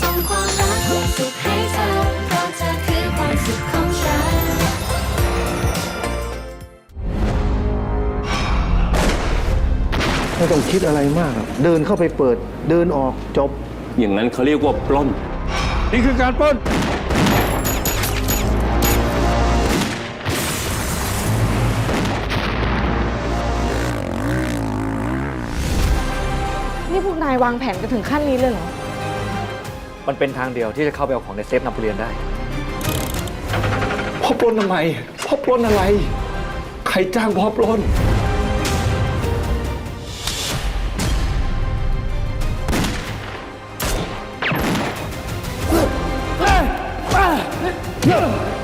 ส่งความรักความสุขให้เธอเพราะเธอคือความสุขของฉัน ไม่ต้องคิดอะไรมากหรอกเดินเข้าไปเปิด เดินออกจบ อย่างนั้นเขาเรียกว่าปล้น นี่คือการปล้น นี่พวกนายวางแผนกันถึงขั้นนี้เลยเหรอ มันเป็นทางเดียวที่จะเข้าไปเอาของในเซฟนำไปเรียนได้ พ่อปล้นทำไม พ่อปล้นอะไร ใครจ้างพ่อปล้นเ